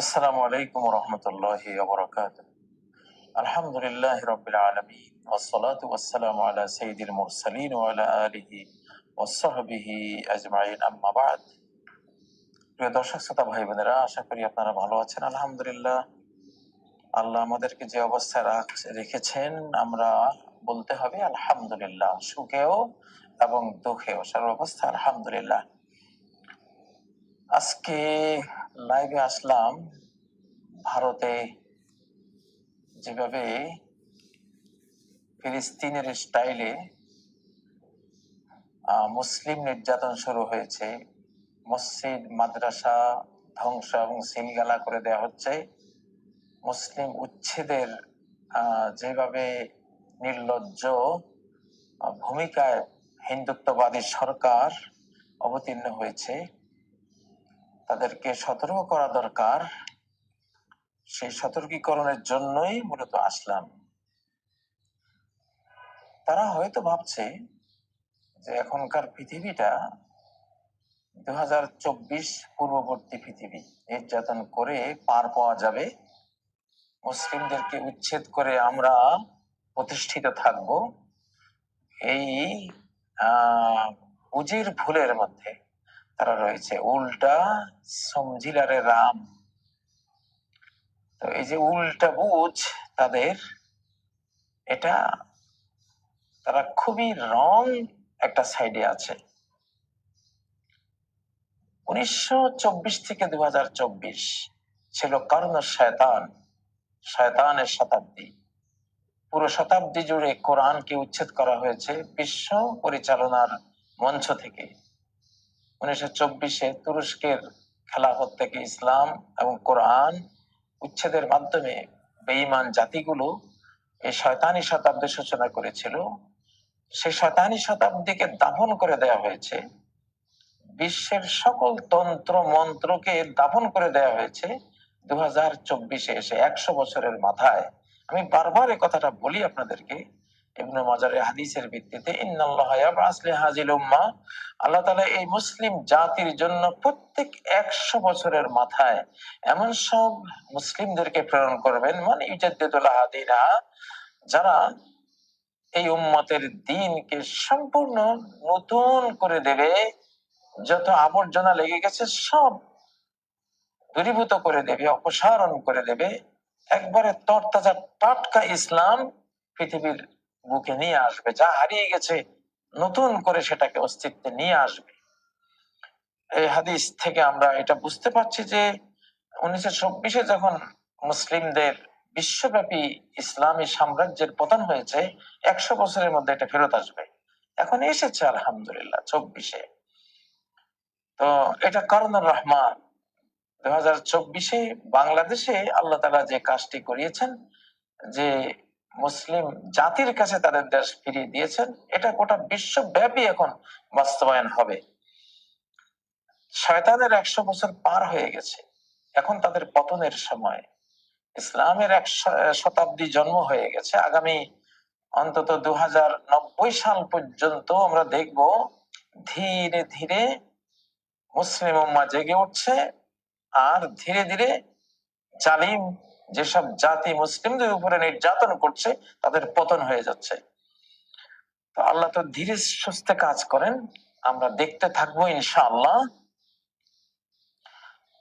আসসালামু আলাইকুম রহমতুল্লাহ বরকাত আলহামদুলিল্লাহ রবিল আলমিন ওসলাত ওসালাম আলা সঈদুল মুরসালিন ওয়ালা আলিহি ওসহবিহি আজমাইন। আম্মাবাদ প্রিয় দর্শক, শ্রোতা ভাই বোনেরা আশা করি আপনারা ভালো আছেন, আলহামদুলিল্লাহ। আল্লাহ আমাদেরকে যে অবস্থায় রেখেছেন, আমরা বলতে হবে আলহামদুলিল্লাহ, সুখেও এবং দুঃখেও। সর্বাবস্থা আলহামদুলিল্লাহ। আজকে লাইভে আসলাম। ভারতে যেভাবে ফিলিস্তিনের স্টাইলে মুসলিম নির্যাতন শুরু হয়েছে, মসজিদ, মাদ্রাসা ধ্বংস এবং সিলগালা করে দেওয়া হচ্ছে। মুসলিম উচ্ছেদের যেভাবে নির্লজ্জ ভূমিকায় হিন্দুত্ববাদী সরকার অবতীর্ণ হয়েছে তাদেরকে সতর্ক করা দরকার। সেই সতর্কীকরণের জন্যই মূলত আসলাম। তারা হয়তো ভাবছে যে এখনকার পৃথিবীটা দু পূর্ববর্তী পৃথিবী। নির্যাতন করে পার পাওয়া যাবে। মুসলিমদেরকে উচ্ছেদ করে আমরা প্রতিষ্ঠিত থাকব। এই, আহ, বুঝির ভুলের মধ্যে তারা রয়েছে। উল্টা সমঝিলারে রাম। তো এই যে উল্টা বুঝ তাদের, এটা তারা খুবই রং একটা সাইডে আছে। উনিশশো চব্বিশ থেকে দু হাজার চব্বিশ ছিল কর্ণ শয়তান, শয়তানের শতাব্দী। পুরো শতাব্দী জুড়ে কোরআনকে উচ্ছেদ করা হয়েছে বিশ্ব পরিচালনার মঞ্চ থেকে। উনিশশো চব্বিশে তুরস্কের খেলাফত থেকে ইসলাম এবং কোরআন উচ্ছেদের মাধ্যমে বেঈমান জাতিগুলো এই শয়তানি শতাব্দীর সূচনা করেছিল। সেই শয়তানি শতাব্দীকে দাফন করে দেওয়া হয়েছে। বিশ্বের সকল তন্ত্র মন্ত্রকে দাফন করে দেওয়া হয়েছে দু হাজার চব্বিশে এসে একশো বছরের মাথায়। আমি বারবার এই কথাটা বলি আপনাদেরকে। ইবনে হাদিসের ভিত্তিতে আল্লাহ তাআলা এই মুসলিম জাতির জন্য প্রত্যেক একশো বছরের মাথায় এমন সব মুসলিমদেরকে প্রেরণ করবেন মানে ইউজাদ্দিদুল হাদিনা যারা এই উম্মতের দিনকে সম্পূর্ণ নতুন করে দেবে, যত আবর্জনা লেগে গেছে সব দূরীভূত করে দেবে, অপসারণ করে দেবে। একবারে তরতাজা টাটকা ইসলাম পৃথিবীর বুকে নিয়ে আসবে, যা হারিয়ে গেছে, নতুন করে সেটাকে অস্তিত্বে নিয়ে আসবে। এই হাদিস থেকে আমরা এটা বুঝতে পারছি যে উনিশশো যখন মুসলিমদের বিশ্বব্যাপী ইসলামী সাম্রাজ্যের পতন হয়েছে, একশো বছরের মধ্যে এটা ফেরত আসবে। এখন এসেছে আলহামদুলিল্লাহ চব্বিশে। তো এটা করুণার রহমান। দু হাজার চব্বিশে বাংলাদেশে আল্লাহ তালা যে কাজটি করিয়েছেন, যে মুসলিম জাতির কাছে তাদের দেশ ফিরিয়ে দিয়েছেন। এটা গোটা বিশ্বব্যাপী এখন বাস্তবায়ন হবে। শয়তানের একশো বছর পার হয়ে গেছে। এখন তাদের পতনের সময়। ইসলামের এক শতাব্দী জন্ম হয়ে গেছে। আগামী অন্তত দু হাজার নব্বই সাল পর্যন্ত আমরা দেখব, ধীরে ধীরে মুসলিম উম্মা জেগে উঠছে আর ধীরে ধীরে জালিম যেসব জাতি মুসলিমদের উপরে নির্যাতন করছে, তাদের পতন হয়ে যাচ্ছে। তো আল্লাহ তো ধীরে সুস্থে কাজ করেন, আমরা দেখতে থাকব ইনশাআল্লাহ।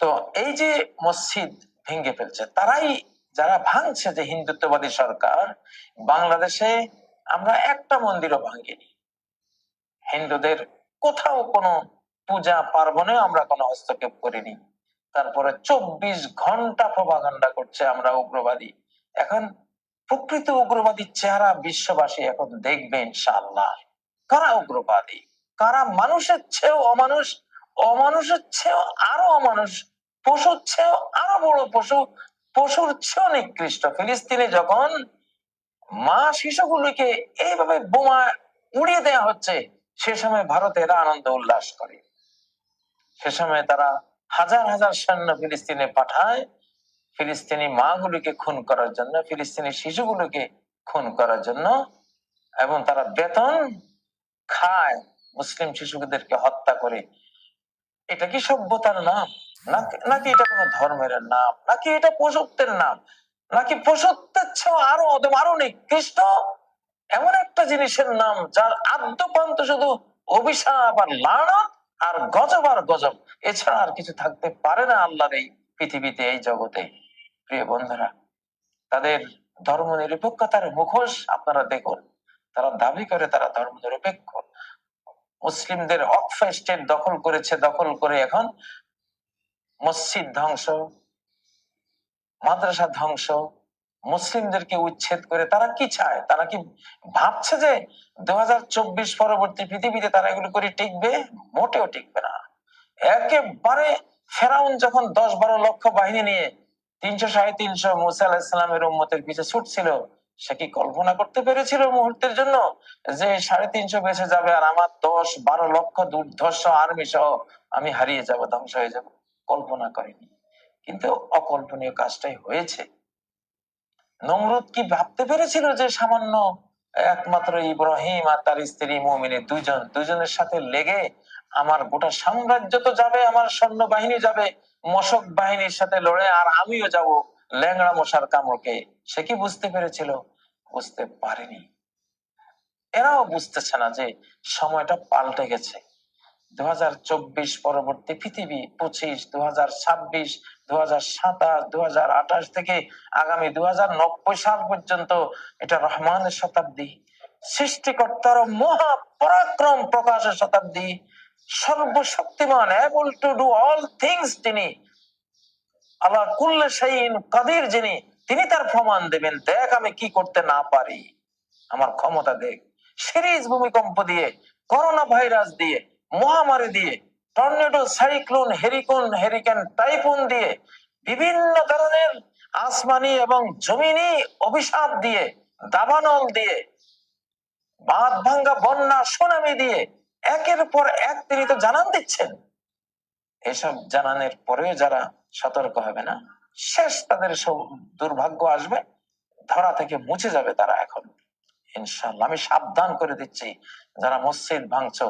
তো এই যে মসজিদ ভেঙে ফেলছে, তারাই যারা ভাঙছে যে হিন্দুত্ববাদী সরকার, বাংলাদেশে আমরা একটা মন্দিরও ভাঙিনি। হিন্দুদের কোথাও কোনো পূজা পার্বণে আমরা কোনো হস্তক্ষেপ করিনি। তারপরে চব্বিশ ঘণ্টা প্রভাকাণ্ডা করছে আমরা উগ্রবাদী। এখন প্রকৃত উগ্রবাদীর চেহারা বিশ্ববাসী এখন দেখবে ইনশাআল্লাহ। কারা উগ্রবাদী? কারা মানুষের চেয়েও অমানুষ? অমানুষের চেয়েও আরও অমানুষ? পশুর চেয়েও আরও বড় পশু? পশুর চেয়েও নিকৃষ্ট। ফিলিস্তিনে যখন মা শিশুগুলিকে এইভাবে বোমা উড়িয়ে দেওয়া হচ্ছে, সে সময় ভারতেরা আনন্দ উল্লাস করে। সে সময় তারা হাজার হাজার সৈন্য ফিলিস্তিনে পাঠায়। ফিলিস্তিনি মাগুলিকে খুন করার জন্য, ফিলিস্তিনি শিশুগুলোকে খুন করার জন্য এবং তারা বেতন খায় মুসলিম শিশুদেরকে হত্যা করে। এটা কি সভ্যতার নাম? নাকি এটা কোনো ধর্মের নাম? নাকি এটা পশুত্বের নাম? নাকি পশুত্বের চেয়েও আরও অদম আরও নিকৃষ্ট? এমন একটা জিনিসের নাম, যার আদ্যপান্ত শুধু অভিশাপ আর লানত আর গজব আর গজব, এছাড়া আর কিছু থাকতে পারে না আল্লাহর এই পৃথিবীতে, এই জগতে। প্রিয় বন্ধুরা, তাদের ধর্ম নিরপেক্ষতার মুখোশ আপনারা দেখুন। তারা দাবি করে তারা ধর্ম নিরপেক্ষ মুসলিমদের অক্ষ স্টেট দখল করেছে, দখল করে এখন মসজিদ ধ্বংস, মাদ্রাসা ধ্বংস মুসলিমদেরকে উচ্ছেদ করে তারা কি চায়? তারা কি ভাবছে যে দু পরবর্তী পৃথিবীতে তারা এগুলো করে টিকবে? মোটেও টিকবে না। একেবারে ফেরাউন যখন দশ বারো লক্ষ বাহিনী নিয়ে তিনশো সাড়ে তিনশো মুসা আলাহিসামের উম্মতের পিছে ছুটছিল, সে কি কল্পনা করতে পেরেছিল মুহূর্তের জন্য যে সাড়ে তিনশো বেঁচে যাবে আর আমার দশ বারো লক্ষ দুর্ধর্ষ আর্মি সহ আমি হারিয়ে যাব, ধ্বংস হয়ে যাব? কল্পনা করেনি। কিন্তু অকল্পনীয় কাজটাই হয়েছে। নমরুদ কি ভাবতে পেরেছিল যে সামান্য একমাত্র ইব্রাহিম আর তার স্ত্রী মমিনে দুইজন, দুইজনের সাথে লেগে আমার গোটা সাম্রাজ্য তো যাবে, আমার সৈন্য বাহিনী যাবে, মশক বাহিনীর সাথে লড়ে আর আমিও যাব ল্যাংড়া মশার কামড়কে? সে কি বুঝতে পেরেছিল? বুঝতে পারেনি। এরাও বুঝতেছে না যে সময়টা পাল্টে গেছে। দু হাজার চব্বিশ পরবর্তী পৃথিবী পঁচিশ দু হাজার ছাব্বিশ দু হাজার সাতাশ দু হাজার আঠাশ থেকে আগামী দু সাল পর্যন্ত এটা রহমানের শতাব্দী। সৃষ্টিকর্তার মহা পরাক্রম প্রকাশের শতাব্দী। সর্বশক্তিমান able to do all things তিনি। আল্লাহ কুল্লে শাইন কাদির যিনি, তিনি তার প্রমাণ দেবেন, দেখ আমি কি করতে না পারি। আমার ক্ষমতা দেখ। সিরিজ ভূমিকম্প দিয়ে, করোনা ভাইরাস দিয়ে মহামারী দিয়ে, tornado, cyclone, hurricane, hurricane, typhoon দিয়ে বিভিন্ন ধরনের আসমানি এবং জমিনি অভিশাপ দিয়ে, দাবানল দিয়ে বাঁধ ভাঙ্গা বন্যা, সুনামি দিয়ে একের পর এক তিনি তো জানান দিচ্ছেন। এসব জানানোর পরেও যারা সতর্ক হবে না, শেষ তাদের সব দুর্ভাগ্য আসবে, ধরা থেকে মুছে যাবে তারা এখন। ইনশাল্লাহ আমি সাবধান করে দিচ্ছি, যারা মসজিদ ভাঙছো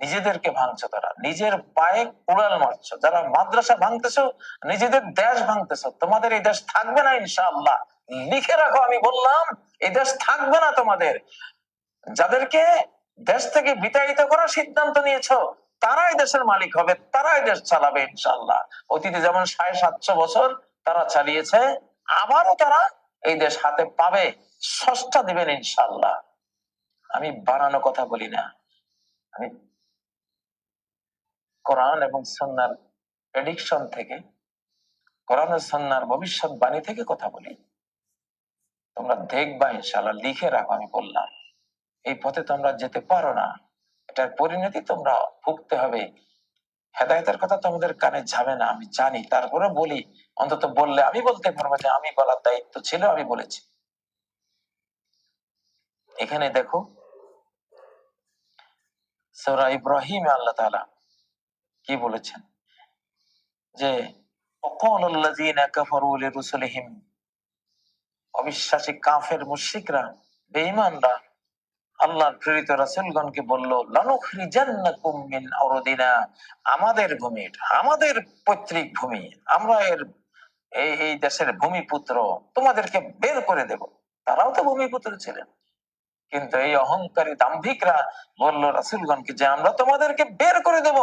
নিজেদেরকে ভাঙছো তারা। নিজের পায়ে কুড়াল মারছো। যারা মাদ্রাসা ভাঙতেছো, নিজেদের দেশ ভাঙতেছো। তোমাদের এই দেশ থাকবে না, ইনশাআল্লাহ। লিখে রাখো, আমি বললাম, এই দেশ থাকবে না তোমাদের। যাদেরকে দেশ থেকে বিতাড়িত করার সিদ্ধান্ত নিয়েছো, তারাই দেশের মালিক হবে, তারাই দেশ চালাবে ইনশাল্লাহ অতীতে যেমন সাড়ে সাতশো বছর তারা চালিয়েছে, আবারও তারা এই দেশ হাতে পাবে। সস্তা দিবেন ইনশাল্লাহ আমি বানানো কথা বলি না। আমি কোরআন এবং সন্ন্যার প্রেডিকশন থেকে, কোরআন ও সন্ন্যার ভবিষ্যৎবাণী থেকে কথা বলি। তোমরা দেখবা ইনশাল্লাহ লিখে রাখো, আমি বললাম। এই পথে তোমরা যেতে পারো না। এটার পরিণতি তোমরা ভুগতে হবে। হেদায়তের কথা তোমাদের কানে যাবে না, আমি জানি। তারপরে বলি, অন্তত বললে আমি বলতে পারব যে আমি বলার দায়িত্ব ছিল, আমি বলেছি। এখানে দেখো, সৌরা ইব্রাহিম আল্লাহ তালা কি বলেছেন? যে অবিশ্বাসী কাফের মুশিকরা বেঈমানরা আল্লাহর প্রেরিত রাসূলগণকে বলল আমাদের ভূমি আমাদের পৈতৃক ভূমি, আমরা এর এই দেশের ভূমিপুত্র, তোমাদেরকে বের করে দেব। তারাও তো ভূমিপুত্র ছিলেন। কিন্তু এই অহংকারী দাম্ভিকরা বলল, রাসুলগণকে যে আমরা তোমাদেরকে বের করে দেব,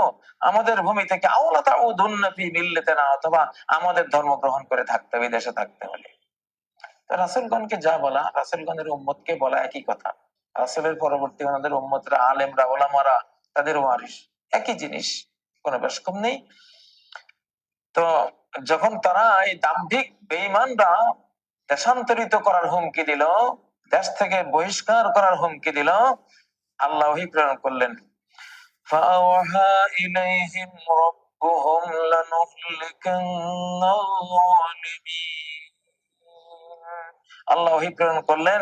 আমাদের ভূমি থেকে আওলাতা ও দুন্নতি মিললেতে না অথবা আমাদের ধর্ম গ্রহণ করে থাকতে হবে দেশে থাকতে হলে তো রাসুলগণকে যা বলা, রাসুলগণের উম্মতকে বলা একই কথা। রাসুলের পরবর্তী ওনাদের উম্মতরা, আলেমরা ওলামারা তাদের ওয়ারিস একই জিনিস, কোনো বেশ কম নেই। তো যখন তারা এই দাম্ভিক, বেঈমানরা দেশান্তরিত করার হুমকি দিল দেশ থেকে বহিষ্কার করার হুমকি দিল। আল্লাহ প্রেরণ করলেন। আল্লাহ প্রেরণ করলেন।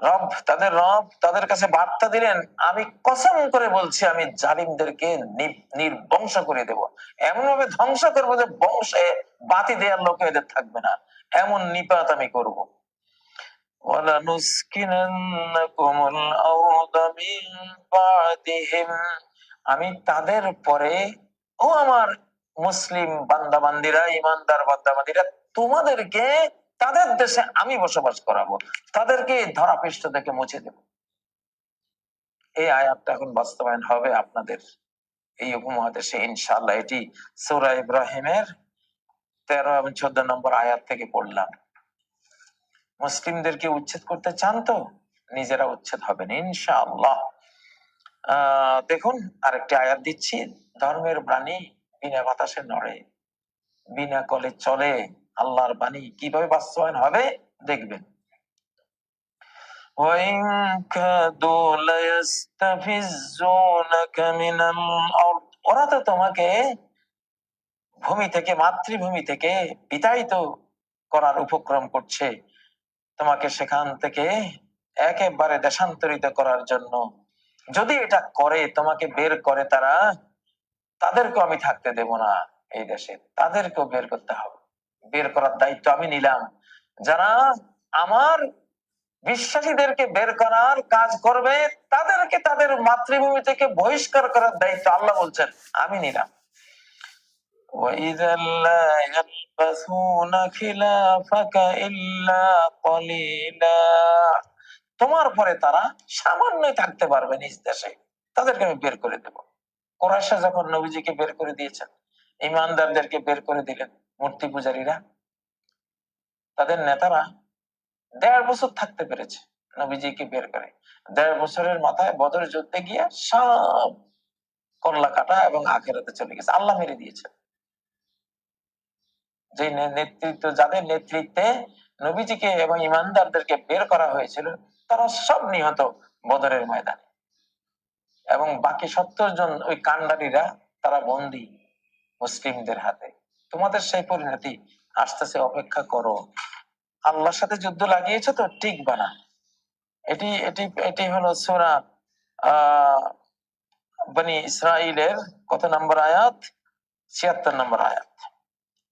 রব, তাদের রব তাদের কাছে বার্তা দিলেন, আমি কসম করে বলছি, আমি জালিমদেরকে নির্বংশ করে দেব। এমন ভাবে ধ্বংস করব যে বংশে বাতি দেওয়ার লোকে এদের থাকবে না। এমন নিপাত আমি করব। আমি তাদের পরে, ও আমার মুসলিম বান্দাবান্দিরা, ইমানদার বান্দাবান্দিরা, তোমাদেরকে তাদের দেশে আমি বসবাস করাবো। তাদেরকে ধরা পৃষ্ঠ থেকে মুছে দেব। এই আয়াতটা এখন বাস্তবায়ন হবে আপনাদের এই উপমহাদেশে ইনশাল্লাহ এটি সৌরা ইব্রাহিমের তেরো এবং চোদ্দ নম্বর আয়াত থেকে পড়লাম। মুসলিমদেরকে উচ্ছেদ করতে চান তো নিজেরা উচ্ছেদ হবেন ইনশাআল্লাহ আহ দেখুন আরেকটি আয়াত দিচ্ছি ধর্মের বাণী বিনা বাতাসে নড়ে বিনা কলে চলে আল্লাহর বাণী কিভাবে বাস্তবায়ন হবে দেখবেন وإن كادوا ليستفزونك من الأرض ওরা তো তোমাকে ভূমি থেকে মাতৃভূমি থেকে বিতাড়িত করার উপক্রম করছে তোমাকে সেখান থেকে একেবারে দেশান্তরিত করার জন্য। যদি এটা করে, তোমাকে বের করে তারা, তাদেরকেও আমি থাকতে দেব না এই দেশে। তাদেরকেও বের করতে হবে। বের করার দায়িত্ব আমি নিলাম। যারা আমার বিশ্বাসীদেরকে বের করার কাজ করবে, তাদেরকে তাদের মাতৃভূমি থেকে বহিষ্কার করার দায়িত্ব আল্লাহ বলছেন, আমি নিলাম। وإذا لا يلبثون خلافك إلا قليلا তোমার পরে তারা সামান্যই থাকতে পারবে নিজ দেশে তাদেরকে আমি বের করে দেব কোরাইশা যখন নবীজিকে বের করে দিয়েছেন ইমানদারদেরকে বের করে দিলেন মূর্তি পূজারীরা তাদের নেতারা দেড় বছর থাকতে পেরেছে নবীজিকে বের করে দেড় বছরের মাথায় বদর যুদ্ধে গিয়ে সব কল্লা কাটা এবং আখেরাতে চলে গেছে আল্লাহ মেরে দিয়েছে যে নেতৃত্ব, যাদের নেতৃত্বে নবীজিকে এবং ইমানদারদেরকে বের করা হয়েছিল, তারা সব নিহত বদরের ময়দানে। এবং বাকি সত্তর জন ওই কান্ডারিরা তারা বন্দী মুসলিমদের হাতে। তোমাদের সেই পরিণতি আসতেছে, অপেক্ষা করো। আল্লাহর সাথে যুদ্ধ লাগিয়েছে তো, ঠিক বানা এটি এটি এটি হলো সোরা, আহ, বনি ইসরাইলের কত নম্বর আয়াত? ছিয়াত্তর নম্বর আয়াত।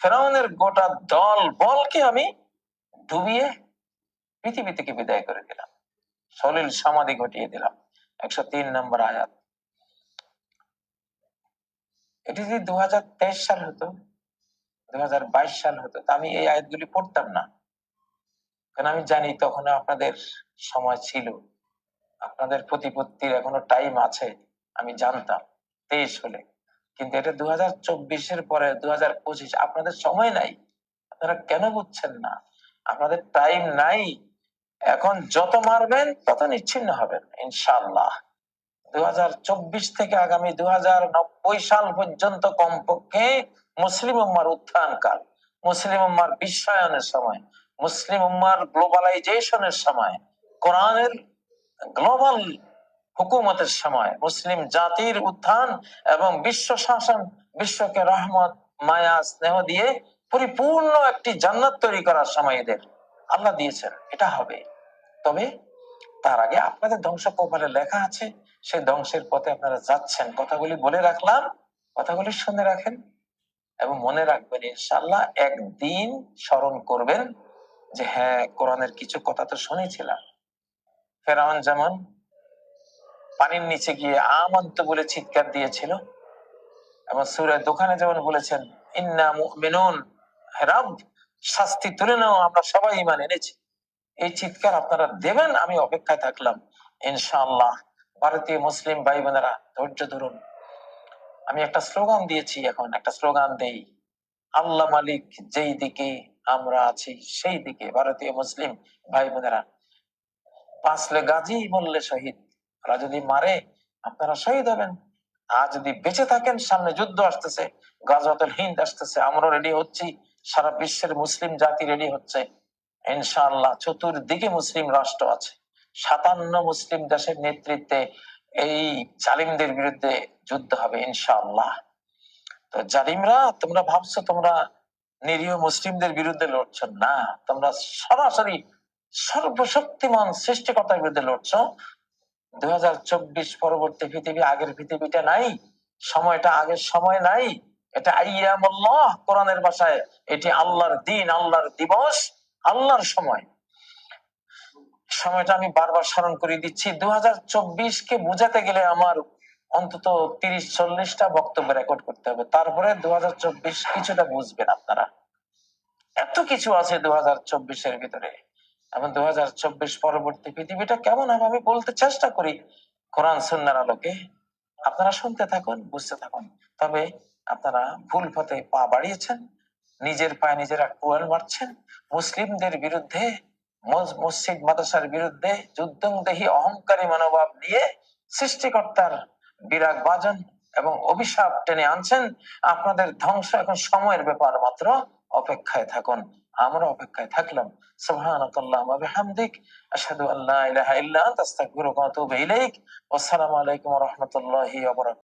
ফেরাউনের গোটা দল, বলকে আমি ডুবিয়ে পৃথিবী থেকে বিদায় করে দিলাম। সলিল সমাধি ঘটিয়ে দিলাম। একশো তিন নম্বর আয়াত। এটি যদি দু সাল হতো দুই হাজার বাইশ সাল হতো, তা আমি এই আয়াতগুলি পড়তাম না। কারণ আমি জানি তখন আপনাদের সময় ছিল। আপনাদের প্রতিপত্তির এখনও টাইম আছে, আমি জানতাম। তেইশ হলে। কিন্তু এটা দু হাজার চব্বিশের পরে দু হাজার পঁচিশ, আপনাদের সময় নাই। আপনারা কেন বুঝছেন না? আপনাদের টাইম নাই। এখন যত মারবেন, তত নিচ্ছিন্ন হবেন ইনশাল্লাহ দু হাজার চব্বিশ থেকে আগামী দু হাজার নব্বই সাল পর্যন্ত কমপক্ষে মুসলিম উম্মার উত্থান কাল। মুসলিম উম্মার বিশ্বায়নের সময়, মুসলিম উম্মার গ্লোবালাইজেশনের সময়, কোরআনের গ্লোবাল হুকুমতের সময় মুসলিম জাতির উত্থান এবং বিশ্ব শাসন, বিশ্বকে রহমত, মায়া, স্নেহ দিয়ে পরিপূর্ণ একটি জান্নাত তৈরি করার সময় এদের আল্লাহ দিয়েছেন। এটা হবে। তবে তার আগে আপনাদের ধ্বংস কপালে লেখা আছে, সেই ধ্বংসের পথে আপনারা যাচ্ছেন। কথাগুলি বলে রাখলাম, কথাগুলি শুনে রাখেন এবং মনে রাখবেন ইনশাল্লাহ একদিন স্মরণ করবেন যে হ্যাঁ কোরআনের কিছু কথা তো শুনেছিলাম। ফেরাউন যেমন পানির নিচে গিয়ে আমন্ত বলে চিৎকার দিয়েছিল। এবং সুরের দোকানে যেমন বলেছেন, ইন্না মুমিনুন, হে রব, শাস্তি তুলে নাও, আমরা সবাই ইমান এনেছি। এই চিৎকার আপনারা দেবেন, আমি অপেক্ষায় থাকলাম। ইনশাআল্লাহ, ভারতীয় মুসলিম ভাই বোনেরা ধৈর্য ধরুন। আমি একটা স্লোগান দিয়েছি এখন, একটা স্লোগান দেই। আল্লাহ মালিক যেই দিকে আমরা আছি, সেই দিকে ভারতীয় মুসলিম ভাই বোনেরা পাঁচলে গাজী মরলে শহীদ ওরা যদি মারে, আপনারা শহীদ হবেন। আর যদি বেঁচে থাকেন, সামনে যুদ্ধ আসতেছে, গাজওয়াতুল হিন্দ আসতেছে আমরা রেডি হচ্ছি, সারা বিশ্বের মুসলিম জাতি রেডি হচ্ছে। ইনশাআল্লাহ চতুর্দিকে মুসলিম রাষ্ট্র আছে। সাতান্ন মুসলিম দেশের নেতৃত্বে এই জালিমদের বিরুদ্ধে যুদ্ধ হবে ইনশাআল্লাহ। তো জালিমরা, তোমরা ভাবছ তোমরা নিরীহ মুসলিমদের বিরুদ্ধে লড়ছো? না, তোমরা সরাসরি সর্বশক্তিমান সৃষ্টিকর্তার বিরুদ্ধে লড়ছো। দু হাজার চব্বিশ পরবর্তী পৃথিবী, আগের পৃথিবীটা নাই, সময়টা আগের সময় নাই। এটা আইয়ামুল্লাহ কোরআনের ভাষায়, এটি আল্লাহর দিন, আল্লাহর দিবস, আল্লাহর সময়। সময়টা আমি বারবার স্মরণ করে দিচ্ছি দু হাজার চব্বিশ কে বুঝাতে গেলে আমার অন্তত তিরিশ চল্লিশটা বক্তব্য রেকর্ড করতে হবে। তারপরে দু হাজার চব্বিশ কিছুটা বুঝবেন আপনারা। এত কিছু আছে দু হাজার চব্বিশ এর ভিতরে। এবং দু হাজার চব্বিশ পরবর্তী পৃথিবীটা কেমন হবে আমি বলতে চেষ্টা করি কোরআন সুন্নার আলোকে। আপনারা শুনতে থাকুন, বুঝতে থাকুন। তবে আপনারা ভুল পথে পা বাড়িয়েছেন, নিজের পায়ে নিজেরা কুয়াল মারছেন। মুসলিমদের বিরুদ্ধে মসজিদ, মাদ্রাসার বিরুদ্ধে যুদ্ধংদেহী অহংকারী মনোভাব নিয়ে সৃষ্টিকর্তার বিরাগ বাজন এবং অভিশাপ টেনে আনছেন। আপনাদের ধ্বংস এখন সময়ের ব্যাপার মাত্র। অপেক্ষায় থাকুন। আমরা অপেক্ষায় থাকলাম। ওয়া আশহাদু আল্লা ইলাহা ইল্লা আনতা, আস্তাগফিরুকা ওয়া আতুবু ইলাইক। ওয়াসসালামু আলাইকুম ওয়া রাহমাতুল্লাহি ওয়া বারাকাতুহু।